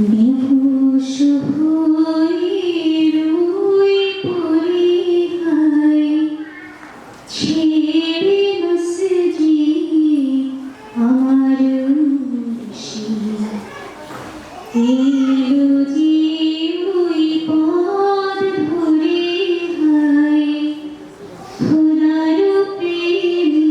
বিহুষ হই রুই পরি হাই ছেড়ে আমার ঋষি এলো জি হই পদ ধরে হাই খোদার প্রেমী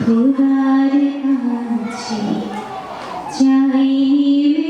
부활의 같이 자리를